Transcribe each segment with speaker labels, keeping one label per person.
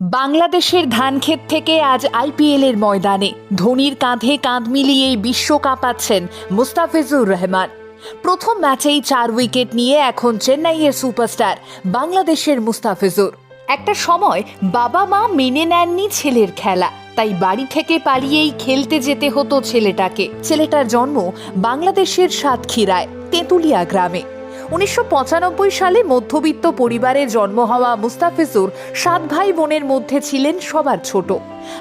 Speaker 1: বাংলাদেশের ধানক্ষেত থেকে আজ আইপিএল এর ময়দানে। ধোনির কাঁধে কাঁধ মিলিয়েই বিশ্ব কাঁপাচ্ছেন মুস্তাফিজুর রহমান। প্রথম ম্যাচেই চার উইকেট নিয়ে এখন চেন্নাইয়ের সুপারস্টার বাংলাদেশের মুস্তাফিজুর। একটা সময় বাবা মা মেনে নেননি ছেলের খেলা, তাই বাড়ি থেকে পালিয়েই খেলতে যেতে হতো ছেলেটাকে। ছেলেটার জন্ম বাংলাদেশের সাতক্ষীরায়, তেঁতুলিয়া গ্রামে। উনিশশো পঁচানব্বই সালে মধ্যবিত্ত পরিবারে জন্ম হওয়া মুস্তাফিজুর সাত ভাই বোনের মধ্যে ছিলেন সবার ছোট।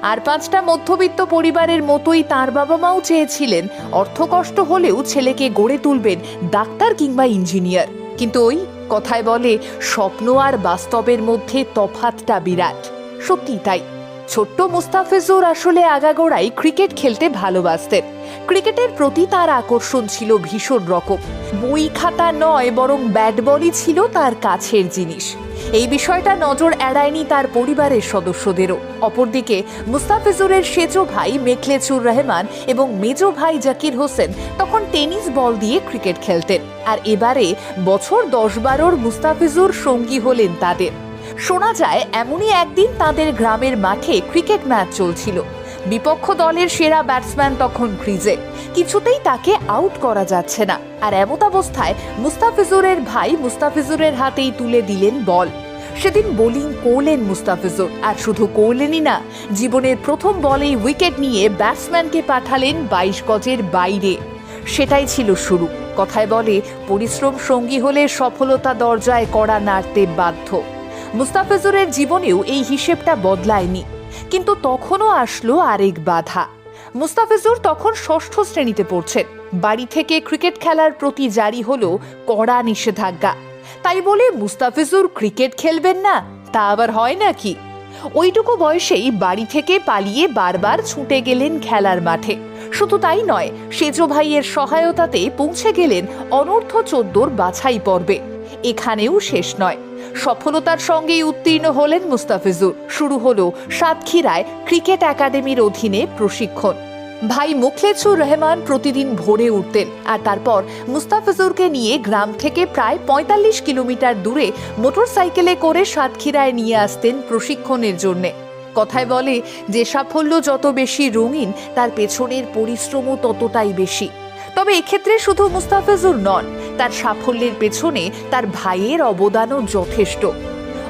Speaker 1: আর পাঁচটা মধ্যবিত্ত পরিবারের মতোই তার বাবা মাও চেয়েছিলেন অর্থকষ্ট হলেও ছেলেকে গড়ে তুলবেন ডাক্তার কিংবা ইঞ্জিনিয়ার। কিন্তু ওই কথায় বলে, স্বপ্ন আর বাস্তবের মধ্যে তফাতটা বিরাট। সত্যি তাই। ছোট্ট মুস্তাফিজুর আসলে আগাগোড়াই ক্রিকেট খেলতে ভালোবাসতেন। ক্রিকেটের প্রতি তার আকর্ষণ ছিল ভীষণ রকম। বই খাতা নয়, বরং ব্যাট বলই ছিল তার কাছের জিনিস। এই বিষয়টা নজর এড়ায়নি তার পরিবারের সদস্যদেরও। অপরদিকে মুস্তাফিজুরের সেজো ভাই মেখলেচুর রহমান এবং মেজো ভাই জাকির হোসেন তখন টেনিস বল দিয়ে ক্রিকেট খেলতেন। আর এবারে বছর দশ বারোর মুস্তাফিজুর সঙ্গী হলেন তাদের। শোনা যায়, এমনই একদিন তাদের গ্রামের মাঠে ক্রিকেট ম্যাচ চলছিল। বিপক্ষ দলের সেরা ব্যাটসম্যান তখন ক্রিজে। কিছুতেই তাকে আউট করা যাচ্ছে না। আর এমত অবস্থায় মুস্তাফিজুরের ভাই মুস্তাফিজুরের হাতেই তুলে দিলেন বল। সেদিন বোলিং করলেন মুস্তাফিজুর। আর শুধু করলেনই না, জীবনের প্রথম বলেই উইকেট নিয়ে ব্যাটসম্যানকে পাঠালেন বাইশ গজের বাইরে। সেটাই ছিল শুরু। কথায় বলে, পরিশ্রম সঙ্গী হলে সফলতা দরজায় কড়া নাড়তে বাধ্য। মুস্তাফিজুরের জীবনেও এই হিসেবটা বদলায়নি। কিন্তু তখনও আসলো আরেক বাধা। মুস্তাফিজুর তখন ষষ্ঠ শ্রেণীতে পড়ছেন। বাড়ি থেকে ক্রিকেট খেলার প্রতি জারি হলো কড়া নিষেধাজ্ঞা। তাই বলে মুস্তাফিজুর ক্রিকেট খেলবেন না, তা আবার হয় নাকি? ওইটুকু বয়সেই বাড়ি থেকে পালিয়ে বারবার ছুটে গেলেন খেলার মাঠে। শুধু তাই নয়, সেজো ভাইয়ের সহায়তাতে পৌঁছে গেলেন অনর্থ চোদ্দোর বাছাই পর্বে। এখানেও শেষ নয়। সফলতার সঙ্গেই উত্তীর্ণ হলেন মুস্তাফিজুর। শুরু হলো সাতক্ষীরায় ক্রিকেট একাডেমির অধীনে প্রশিক্ষণ। ভাই মুখলেছুর রহমান প্রতিদিন ভোরে উঠতেন আর তারপর মুস্তাফিজুরকে নিয়ে গ্রাম থেকে প্রায় পঁয়তাল্লিশ কিলোমিটার দূরে মোটরসাইকেলে করে সাতক্ষীরায় নিয়ে আসতেন প্রশিক্ষণের জন্যে। কথায় বলে, যে সাফল্য যত বেশি রঙিন, তার পেছনের পরিশ্রমও ততটাই বেশি। তবে এক্ষেত্রে শুধু মুস্তাফিজুর নন তার সাফল্যের পেছনে তার ভাইয়ের অবদানও যথেষ্ট।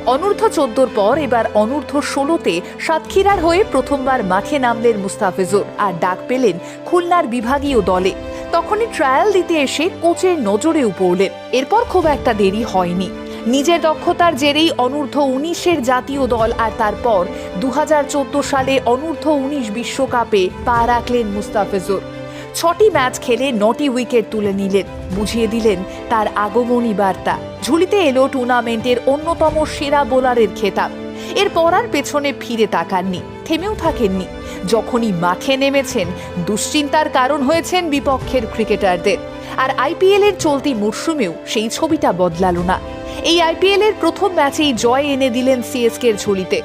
Speaker 1: অনূর্ধ্ব চোদ্দোর পর এবার অনূর্ধ্ব ষোলোতে সাতক্ষীরার হয়ে প্রথমবার মাঠে নামলেন মুস্তাফিজুর আর ডাক পেলেন খুলনার বিভাগীয় দলে। তখনই ট্রায়াল দিতে এসে কোচের নজরেও পড়লেন। এরপর খুব একটা দেরি হয়নি। নিজের দক্ষতার জেরেই অনূর্ধ্ব উনিশের জাতীয় দল আর তারপর দু হাজার চোদ্দ সালে অনূর্ধ্ব উনিশ বিশ্বকাপে পা রাখলেন মুস্তাফিজুর। ছটি ম্যাচ খেলে নটি উইকেট তুলে নিলেন। বুঝিয়ে দিলেন তার আগমনী বার্তা। ঝুলিতে এলো টুর্নামেন্টের অন্যতম সেরা বোলারের খেতাব। এরপর আর পেছনে ফিরে তাকাননি, থেমেও থাকেননি। যখনই মাঠে নেমেছেন, দুশ্চিন্তার কারণ হয়েছেন বিপক্ষের ক্রিকেটারদের। আর আইপিএল এর চলতি মরশুমেও সেই ছবিটা বদলালো না। এই আইপিএল এর প্রথম ম্যাচেই জয় এনে দিলেন সিএসকের ঝুলিতে।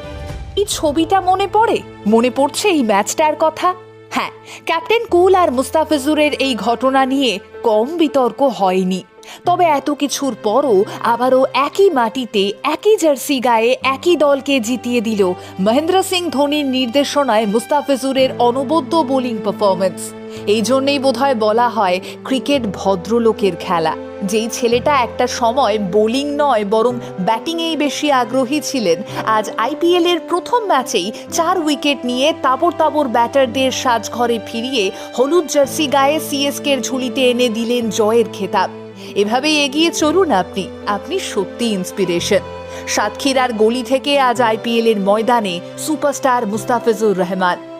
Speaker 1: এই ছবিটা মনে পড়ে? মনে পড়ছে এই ম্যাচটার কথা? হ্যাঁ ক্যাপ্টেন কুল আর মুস্তাফিজুরের এই ঘটনা নিয়ে কম বিতর্ক হয়নি। তবে এত কিছুর পরও আবারও একই মাটিতে একই জার্সি গায়ে একই দলকে জিতিয়ে দিল মহেন্দ্র সিং ধোনির নির্দেশনায় মুস্তাফিজুরের অনবদ্য বোলিং পারফরমেন্স এই জন্যই বোধহয় বলা হয় ক্রিকেট ভদ্রলোকের খেলা। যেই ছেলেটা একটা সময় বোলিং নয়, বরং ব্যাটিংয়েই বেশি আগ্রহী ছিলেন। আজ আইপিএল এর প্রথম ম্যাচেই চার উইকেট নিয়ে তাবর তাবর ব্যাটারদের সাজঘরে ফিরিয়ে হলুদ জার্সি গায়ে সিএসকের ঝুলিতে এনে দিলেন জয়ের খেতাব। এভাবেই এগিয়ে চলুন আপনি। আপনি সত্যি ইন্সপিরেশন। সাতক্ষীরার গলি থেকে আজ আইপিএল এর ময়দানে সুপারস্টার মুস্তাফিজুর রহমান।